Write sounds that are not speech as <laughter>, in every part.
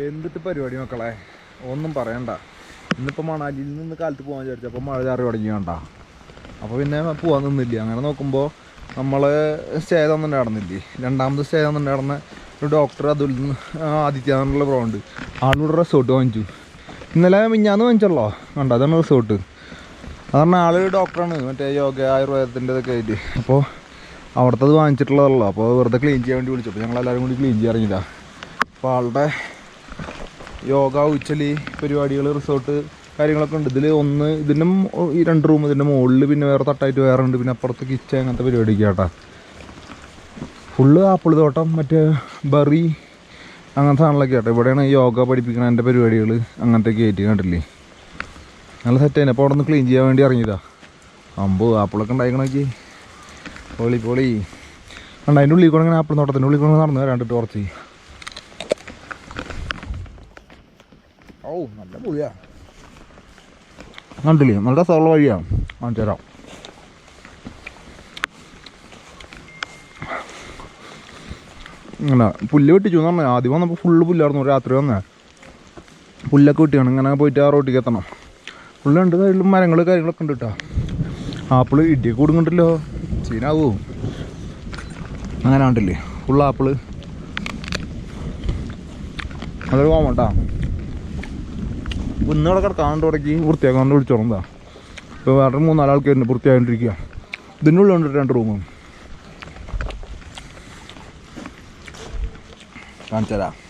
എന്തിട്ട് പരിപാടി മക്കളെ? ഒന്നും പറയണ്ട. ഇന്നിപ്പോൾ മണാലിയിൽ നിന്ന് കാലത്ത് പോകാൻ വിചാരിച്ചപ്പോൾ മഴ ചാറി തുടങ്ങി വേണ്ട അപ്പോൾ പിന്നെ പോകാൻ നിന്നില്ല. അങ്ങനെ നോക്കുമ്പോൾ നമ്മൾ സ്റ്റേ തന്നിട്ടുണ്ടായിരുന്നില്ലേ രണ്ടാമത് സ്റ്റേ തന്നിട്ടുണ്ടായിരുന്ന ഒരു ഡോക്ടർ അതിൽ നിന്ന് ആദിത്യനാഥനുള്ള ബ്രോ ഉണ്ട്. ആളിവിടെ റിസോർട്ട് വാങ്ങിച്ചു. ഇന്നലെ മിഞ്ഞാന്ന് വാങ്ങിച്ചല്ലോ. കണ്ടോ? അതാണ് റിസോർട്ട് അതാണ് ആൾ ഡോക്ടറാണ് മറ്റേ യോഗ ആയുർവേദത്തിന്റെ ഇതൊക്കെ ആയിട്ട്. അപ്പോൾ അവിടുത്തെ അത് വാങ്ങിച്ചിട്ടുള്ളതല്ലോ. അപ്പോൾ വെറുതെ ക്ലീൻ ചെയ്യാൻ വേണ്ടി വിളിച്ചു. അപ്പോൾ ഞങ്ങൾ എല്ലാവരും കൂടി ക്ലീൻ ചെയ്യാറിഞ്ഞില്ല അപ്പോൾ ആളുടെ യോഗ ഉച്ചലി പരിപാടികൾ റിസോർട്ട് കാര്യങ്ങളൊക്കെ ഉണ്ട്. ഇതിൽ ഒന്ന് ഇതിന്റെ ഈ രണ്ട് റൂം ഇതിന്റെ മുകളിൽ പിന്നെ വേറെ തട്ടായിട്ട് വേറെ ഉണ്ട് പിന്നെ അപ്പുറത്ത് കിച്ചൺ അങ്ങനത്തെ പരിപാടി കേട്ടാ ഫുള്ള് ആപ്പിൾ തോട്ടം മറ്റേ ബറി അങ്ങനത്തെ സാധനങ്ങളൊക്കെ കേട്ടോ ഇവിടെയാണ് യോഗ പഠിപ്പിക്കണ എന്റെ പരിപാടികൾ അങ്ങനത്തെ കയറ്റി കണ്ടില്ലേ? നല്ല സെറ്റ് തന്നെ അപ്പോൾ അവിടെ ക്ലീൻ ചെയ്യാൻ വേണ്ടി ഇറങ്ങിയതാ. അമ്പോ ആപ്പിളൊക്കെ ഉണ്ടായിക്കണോക്കി പൊളി പൊളി. ഉണ്ട് അതിന്റെ ഉള്ളിൽ കൂടെ ഇങ്ങനെ ആപ്പിൾ തോട്ടത്തിന്റെ ഉള്ളിൽ കൂടെ നടന്നു രണ്ട് ടോർച്ച് ഓ നല്ല പുളിയാ. കണ്ടില്ലേ നല്ല സോള വഴിയാണ് കാണിച്ചു ഇങ്ങനെ പുല്ല് വെട്ടിച്ചു എന്ന് പറഞ്ഞാൽ ആദ്യം വന്നപ്പോൾ ഫുള്ള് പുല്ലായിരുന്നു രാത്രി വന്നേ. പുല്ലൊക്കെ വെട്ടിയാണ് ഇങ്ങനെ പോയിട്ട് ആ റോട്ടിലേക്ക് എത്തണം. ഫുള്ള് രണ്ട് സൈഡിലും മരങ്ങൾ കാര്യങ്ങളൊക്കെ ഉണ്ട് കേട്ടോ. ആപ്പിൾ ഇടിയൊക്കെ കൊടുക്കണ്ടല്ലോ ചീനാവൂ? അങ്ങനെ ഉണ്ടല്ലേ ഫുള്ള് ആപ്പിൾ അതൊരു കോമട്ടാ ഇന്ന് ഇവിടെ കിടക്കാണ്ട് ഇടയ്ക്ക് വൃത്തിയാക്കാണ്ട് വിളിച്ചോളന്താ ഇപ്പോൾ വേറെ മൂന്നാൽ തന്നെ വൃത്തിയായിട്ടിരിക്കുക ഇതിന്റെ ഉള്ളിലുണ്ട് രണ്ട് റൂമും കാണിച്ചു തരാം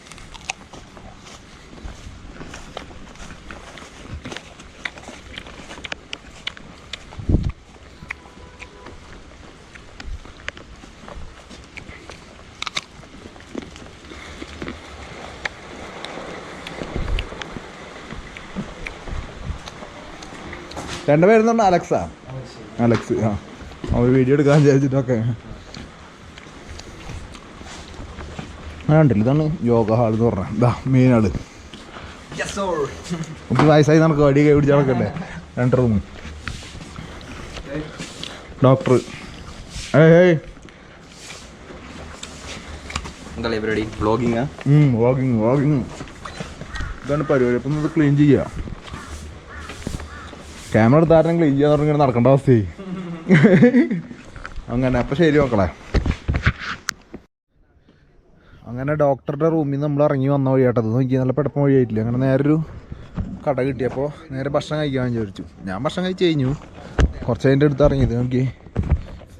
രണ്ട് പേരുന്നുണ്ട് അലക്സാ. അലക്സ് ആ. അവർ വീഡിയോ എടുക്കാൻ വിചാരിച്ചിട്ടൊക്കെ. ഉണ്ടല്ലോ ഇതാണ് യോഗ ഹാൾ എന്ന് പറഞ്ഞത് ഇതാ മെയിൻ ആൾ. നമുക്ക് വയസ്സായി നമുക്ക് വടി കൈ പിടിച്ച് നടക്കണ്ടേ? രണ്ട് റൂം ഡോക്ടർ ഏയ് എന്താ പരിപാടി? വ്ളോഗിങ് വ്ളോഗിങ് വാക്കിങ് ഇതാണ് പരിപാടി. അപ്പം ഇത് ക്ലീൻ ചെയ്യുക ക്യാമറ എടുത്താരും ക്ലീൻ ചെയ്യാൻ തുടങ്ങി നടക്കേണ്ട അവസ്ഥയായി. അങ്ങനെ അപ്പം ശരി മക്കളെ. അങ്ങനെ ഡോക്ടറുടെ റൂമിൽ നിന്ന് നമ്മൾ ഇറങ്ങി വന്ന വഴിയാട്ടത് നോക്കി നല്ല പെടപ്പം വഴിയായിട്ടില്ല? അങ്ങനെ നേരെ ഒരു കട കിട്ടിയപ്പോൾ നേരെ ഭക്ഷണം കഴിക്കാൻ വിചാരിച്ചു ഞാൻ ഭക്ഷണം കഴിച്ച് കഴിഞ്ഞു. കുറച്ച് അതിന്റെ അടുത്ത് ഇറങ്ങിയത് നോക്കി.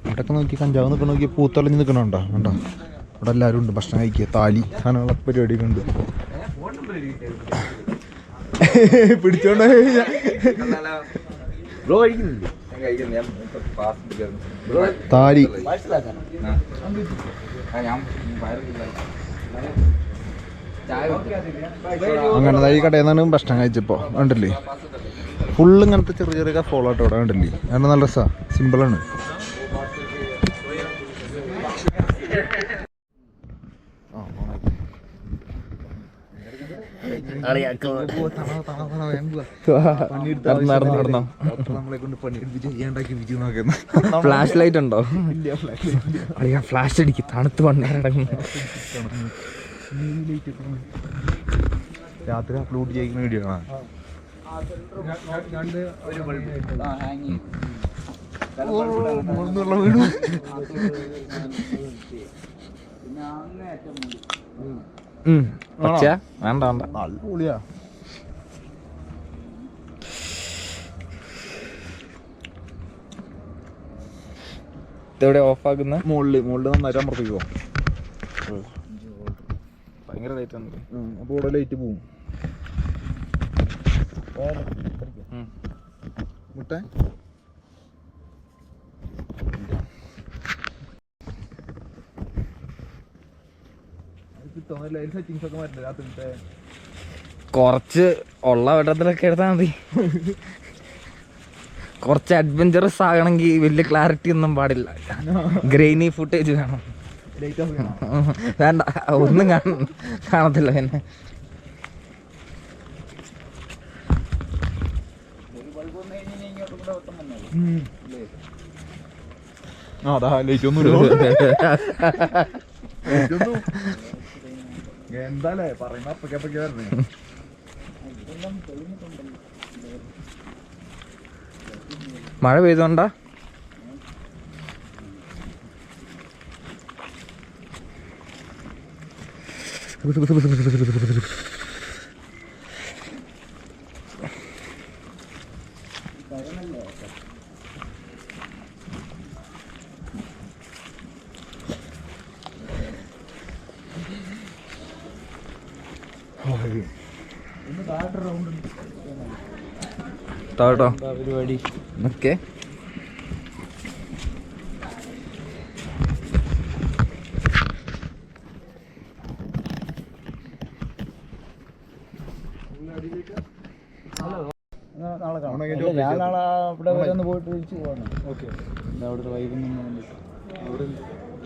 ഇവിടെയൊക്കെ നോക്കി കഞ്ചാവ് നിൽക്കണ നോക്കി പൂത്തളിഞ്ഞ് നിൽക്കണുണ്ടോ? കണ്ടോ? ഇവിടെ എല്ലാവരും ഉണ്ട്. ഭക്ഷണം കഴിക്കുക. താലി അങ്ങനെയുള്ള പരിപാടിയൊക്കെ ഉണ്ട്. <laughs> പിടിച്ചോണ്ട്. ബ്രോ കഴിക്കുന്നില്ലേ ചായ അങ്ങനെ ഈ കടയിൽ നിന്നാണ് ഭക്ഷണം കഴിച്ചപ്പോ. കണ്ടില്ലേ? ഫുള്ള് ഇങ്ങനത്തെ ചെറിയ ചെറിയ കഫോളാട്ടോ ഇവിടെ കണ്ടില്ലേ? അങ്ങനെ നല്ല രസമാണ് സിമ്പിളാണ് നടന്നോ, നടന്നോ. നമ്മളെ കൊണ്ട് പണിയെടുപ്പിച്ച് ചെയ്യാണ്ടാക്കി വിജു നോക്കുന്ന ഫ്ലാഷ് ലൈറ്റ് ഉണ്ടോ അളിയാ ഫ്ലാഷ് അടിക്കും തണുത്ത് വണ്ണേരടങ്ങും രാത്രി അപ്ലോഡ് ചെയ്യുന്ന വീഡിയോ ആണ് പച്ച വേണ്ട വേണ്ട. നല്ല പൊളിയാ. ഇതെവിടെ ഓഫ് ആക്കുന്ന മുകളിൽ മുകളിൽ നന്നായിട്ട് അമർത്തിക്കോ. ഭയങ്കര ലൈറ്റ് ആണ്. അപ്പോൾ ഇവിടെ ലൈറ്റ് പോവും. മുട്ട? സെറ്റിങ്സ് ഒക്കെ മാറ്റില്ല രാത്രിത്തെ കുറച്ച് ഉള്ള വെട്ടത്തിലൊക്കെ എടുത്താൽ മതി. കുറച്ച് അഡ്വഞ്ചറസ് ആകണമെങ്കിൽ വലിയ ക്ലാരിറ്റി ഒന്നും പാടില്ല. ഗ്രെയിനി ഫുട്ടേജ് വേണം. ലൈറ്റ് ഓഫ് ചെയ്യണം വേണ്ട. ഒന്നും കാണ കാണത്തില്ല പിന്നെ. ആ അതാ ലൈറ്റ് ഒന്നും. <laughs> എന്താലേ പറയുന്ന? അപ്പക്കപ്പക്കെ വരുന്നേ മഴ പെയ്തോണ്ടാ? താട്ടോ പരിപാടി ഓക്കെ നാളെ കാണാം ഞാൻ നാളെ അവിടെ വരെ ഒന്ന് പോയിട്ട് തിരിച്ചു പോകണം. ഓക്കെ എന്താ അവിടുത്തെ വൈകുന്നു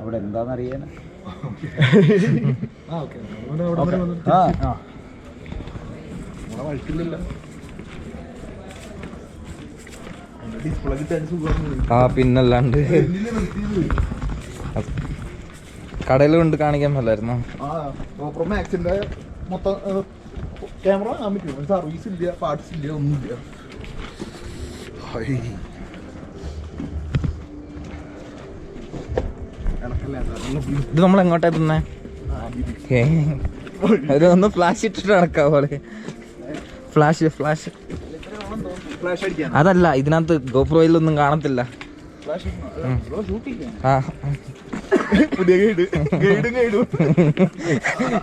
അവിടെ എന്താണെന്നറിയാൻ ആ ഓക്കെ. ആ. ആ. വഴിക്കില്ലല്ലോ ഡിസ്പ്ലേ കിട്ടാൻ സുഖമാണ് ആ പിന്നല്ലാണ്ട്. കടയിൽ കൊണ്ട് കാണിക്കാൻ പറ്റില്ലായിരുന്നു മൊത്തം ക്യാമറ സർവീസ് ഇല്ല പാർട്സ് ഇല്ല ഒന്നുമില്ല. ഇത് നമ്മൾ എങ്ങോട്ടാ തിന്നേ? അതിലൊന്ന് ഫ്ലാഷ് ഇട്ടിട്ട് നടക്കാ പോലെ. ഫ്ലാഷ് ഫ്ലാഷ് അതല്ല ഇതിനകത്ത് ഗോപ്രോയിൽ ഒന്നും കാണത്തില്ല.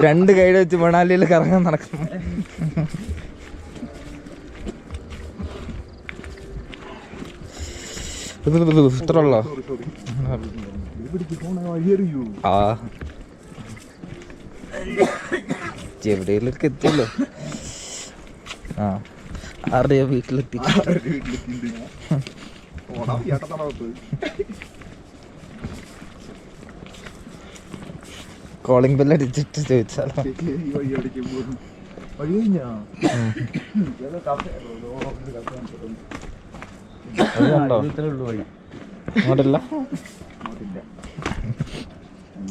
രണ്ട് ഗൈഡ് വെച്ച് മണാലിയിൽ കറങ്ങാൻ നടക്കുന്നു എവിടെയെങ്കിലും ആ. എത്തിയല്ലോ. ആ. ആരുടെയോ വീട്ടിലെത്തി കോളിംഗ് ബെല്ല് അടിച്ചിട്ട് ചോദിച്ചാലോ? അങ്ങോട്ടല്ല?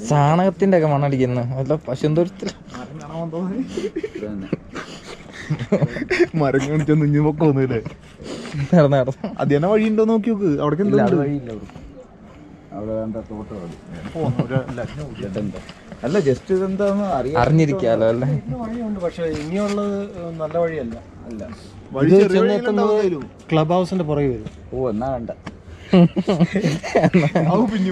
ചാണകത്തിന്റെ ഒക്കെ മണടിക്കുന്നു അല്ല പശുന്തൊരത്തിൽ. മരം കാണിച്ചാ നിഞ്ഞു പൊക്കൊന്നുമില്ലേ നടന്ന് നടന്ന്. അത് തന്നെ വഴി ഉണ്ടോ നോക്കി നോക്ക്. അവിടെ ഇല്ല എന്താ വഴിയില്ല അവിടെ. എന്താ തോട്ടം അല്ല ജസ്റ്റ് ഇതെന്താന്ന് അറിയാം അറിഞ്ഞിരിക്കാലോ അല്ലേ? വഴിയുണ്ട് പക്ഷെ ഇനിയുള്ളത് നല്ല വഴിയല്ല. അല്ല. വഴി ചെറിയ ക്ലബ് ഹൗസിന്റെ പുറകെ വരും. ഓ എന്നാ വേണ്ട <laughs> പിന്നെ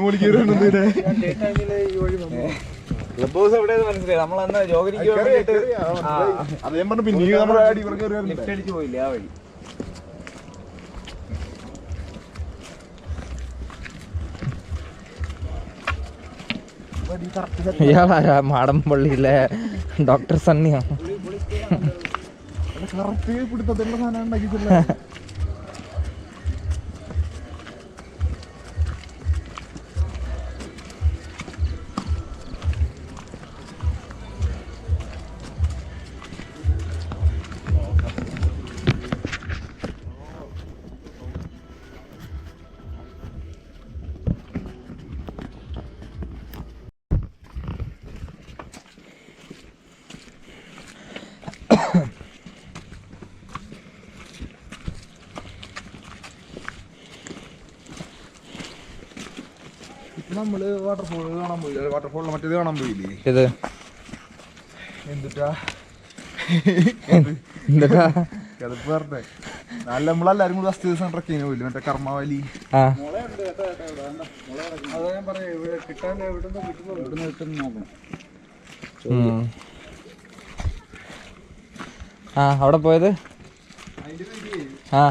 ക്ലബ് ഹൗസ് എവിടെയെന്ന് മനസ്സിലായി. നമ്മൾ അന്ന് വേണ്ടിയിട്ട് അത് ഞാൻ പറഞ്ഞു പിന്നെ നമ്മുടെ അടി ഇവിടെ കയറി ലിഫ്റ്റ് അടിച്ച് പോയില്ലേ ആ വഴി. ഇയാളാരാ മാടമ്പള്ളിയിലെ ഡോക്ടർ സണ്ണിയാണ് കറക്റ്റ് പിടുത്തത്തിലുള്ള സാധനം ഉണ്ടാക്കിയിട്ടില്ല <laughs> നമ്മൾ വാട്ടർഫോൾ കാണാൻ പോയില്ല? വാട്ടർഫോളിൽ മറ്റേത് കാണാൻ പോയില്ലേ? ഇത് എന്തുട്ടാ? <laughs> എന്താ അതിപ്പോ പറഞ്ഞേ. നല്ല നമ്മളെല്ലാരും കൂടി ഫസ്റ്റ് ദിവസം ട്രക്കിങ്ങിന് പോയില്ലേ? മറ്റേ കർമ്മവാലി. ആ. അതാ ഞാൻ പറയാം ഇവിടെ കിട്ടാൻ എവിടുന്ന് കിട്ടുന്നു? ഇവിടുന്ന് കിട്ടുന്ന നോക്കണം ആ അവിടെ പോയത്? ആ?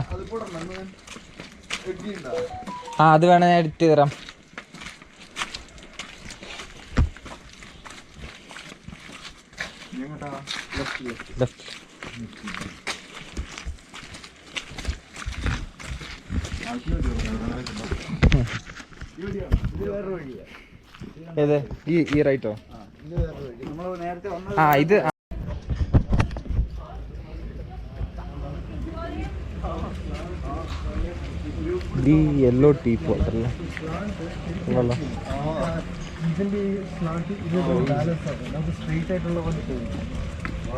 ആ അത് വേണേ ഞാൻ എഡിറ്റ് ചെയ്ത് തരാം ഇനി എങ്ങോട്ടാ? Left ൽ. ലെഫ്റ്റ് ആവശ്യം വരും. ഇവിടെ വെച്ചിട്ടുണ്ടോ? ഈ വഴിയാണോ? ഇത് വേറൊരു വഴിയാ. ഏത്? ഈ ഈ റൈറ്റോ? ആ ഇത്. ഈ യെല്ലോ ടീ പോട്ടല്ലേ ഇതിന്റെ ഈ സ്ലാറ്റ് ഇത് ബാലൻസ് ആണ് നമുക്ക് സ്ട്രെയിറ്റ് ആയിട്ടുള്ള പോലെ തോന്നും. <laughs>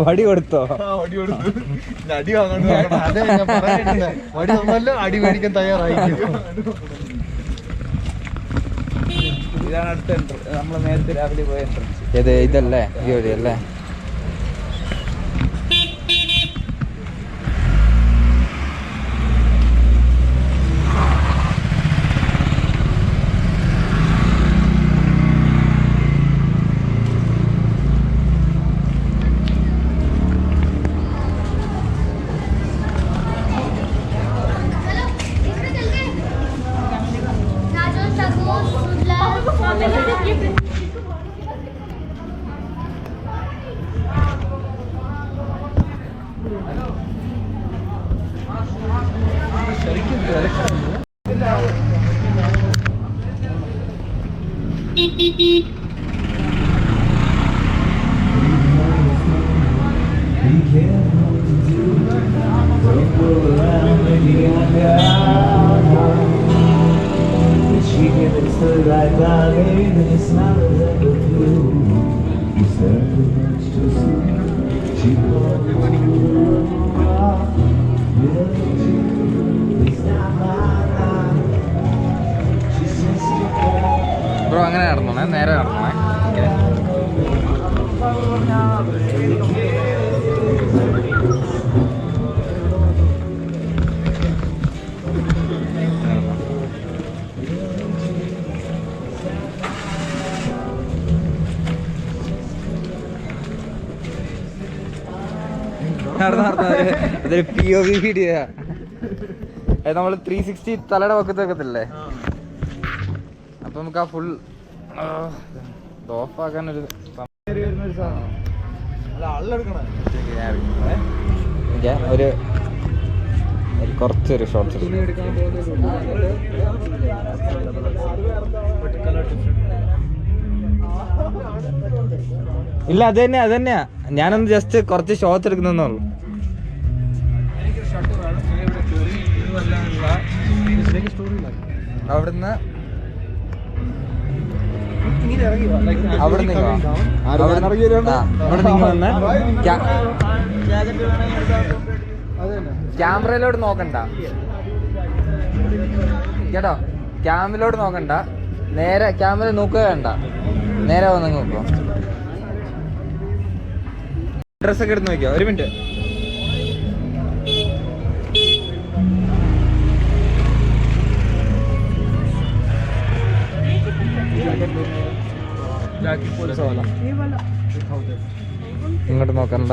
വടി കൊടുത്തോ? അടി വാങ്ങണ്ട അതെ ഞാൻ പറയാനിരുന്നെ. വടി തന്നല്ലോ അടി മേടിക്കാൻ തയ്യാറായി ഇതാണ് അടുത്ത നമ്മൾ നമ്മൾ നേരത്തെ രാവിലെ പോയ എൻട്രൻസ് ഇത് ഇതല്ലേ? ഈ വഴി believe in Islam അതൊരു പി ഒ വി വീഡിയോ നമ്മൾ ത്രീ സിക്സ്റ്റി തലയുടെ പക്കത്ത് വെക്കത്തില്ലേ അപ്പൊ നമുക്ക് ആ ഫുൾ ഓഫാക്കാൻ ഒരു ഒരു കുറച്ചൊരു ഷോർട്ട്സ് ഇല്ല അത് തന്നെയാ അത് തന്നെയാ. ഞാനൊന്ന് ജസ്റ്റ് കുറച്ച് ഷോർട്സ് എടുക്കുന്നുള്ളൂ അവിടുന്ന് ക്യാമറയിലോട്ട് നോക്കണ്ട. കേട്ടോ? ക്യാമറയിലോട്ട് നോക്കണ്ട. നേരെ ക്യാമറ നോക്കുക വേണ്ട. നേരെ വന്ന് നോക്കോ. ഡ്രസ്സൊക്കെ എടുത്ത് നോക്കിയോ? ഒരു മിനിറ്റ് ഇങ്ങോട്ട് നോക്കണ്ട.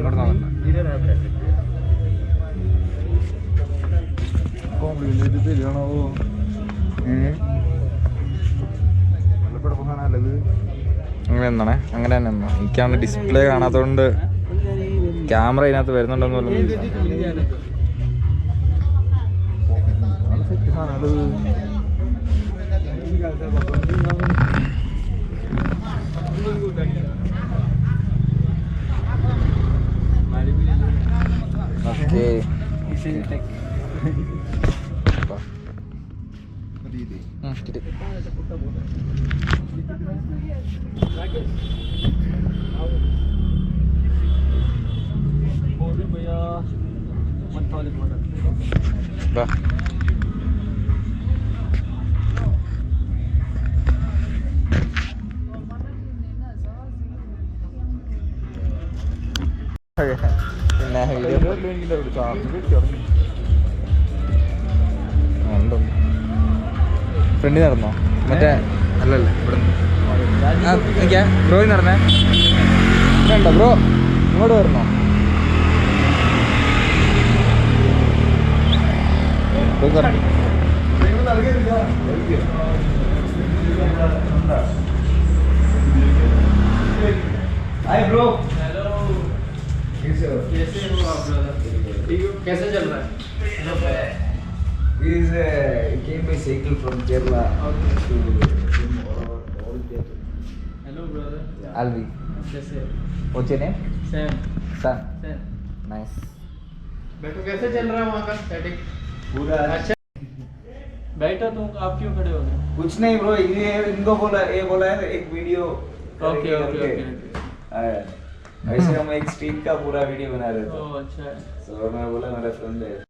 ഇങ്ങോട്ട് നോക്കണ്ട അങ്ങനെ എന്നാണേ അങ്ങനെ തന്നെ എന്നാ എനിക്കാണ് ഡിസ്പ്ലേ കാണാത്തതുകൊണ്ട് ക്യാമറ ഇതിനകത്ത് വരുന്നുണ്ടെന്ന് പറഞ്ഞു ഓക്കെ കിട്ടി ബാ പിന്നെ വീഡിയോ ഫ്രണ്ടിൽ നടന്നോ? മറ്റേ അല്ലല്ല ഇവിടെ ബ്രോയിൽ നടന്നേ? വേണ്ട ബ്രോ ഇങ്ങോട്ട് വരണോ? പോയി cycle from Kerala okay. to all, all India to Alvi. Just here. What's your name? Sam. Sam. Sam. Nice. बैठो कैसे चल रहा है वहाँ का सेटिंग पूरा अच्छा बैठो तुम आप क्यों खड़े हो गए कुछ नहीं ब्रो ये इनको बोला ये बोला है एक वीडियो ओके ओके ओके वैसे हम एक स्ट्रीट का पूरा वीडियो बना रहे थे <laughs> ओह अच्छा तो मैं बोला मेरा फ्रेंड है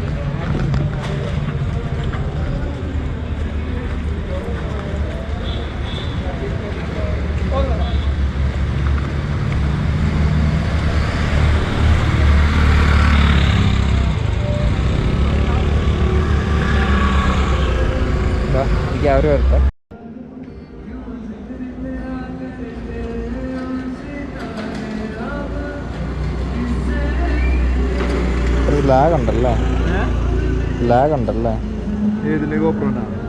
ലാഗ് ഉണ്ടല്ലേ? ലാഗ് ഉണ്ടല്ലേ? ഏതിലെ? ഗോപ്രോനാണ്?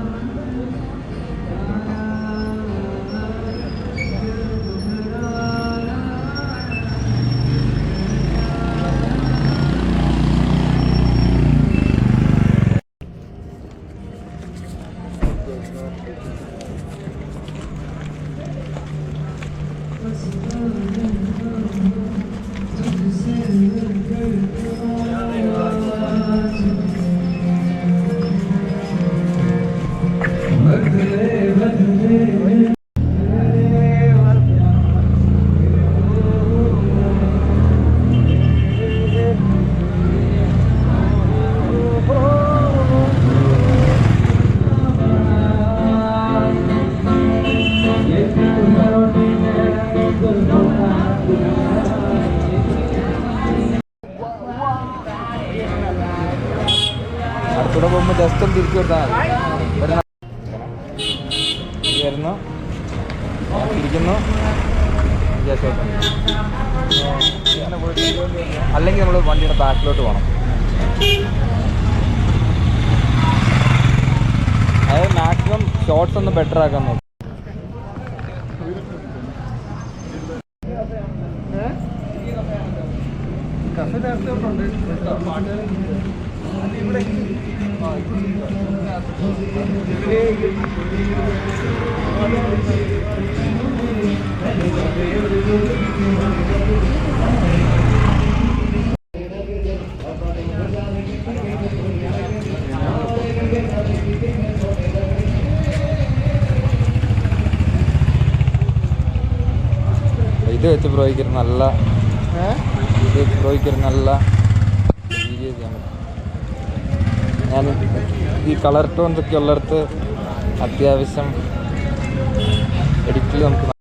വരുന്നു. ഇരിക്കുന്നു. അല്ലെങ്കിൽ നമ്മൾ വണ്ടിയുടെ ബാക്കിലോട്ട് പോകണം അതായത് മാക്സിമം ഷോർട്സ് ഒന്ന് ബെറ്റർ ആക്കാൻ നോക്കും. ഇത് വെച്ച് ബ്രോയ്ക്ക് ഒരു നല്ല ഇത് വെച്ച് ബ്രോയ്ക്ക് നല്ല വീഡിയോ ചെയ്യാൻ പറ്റും ഞാൻ ഈ കളർ ടോൺസ് ഒക്കെ ഉള്ളിടത്ത് അത്യാവശ്യം എഡിറ്റിൽ നമുക്ക്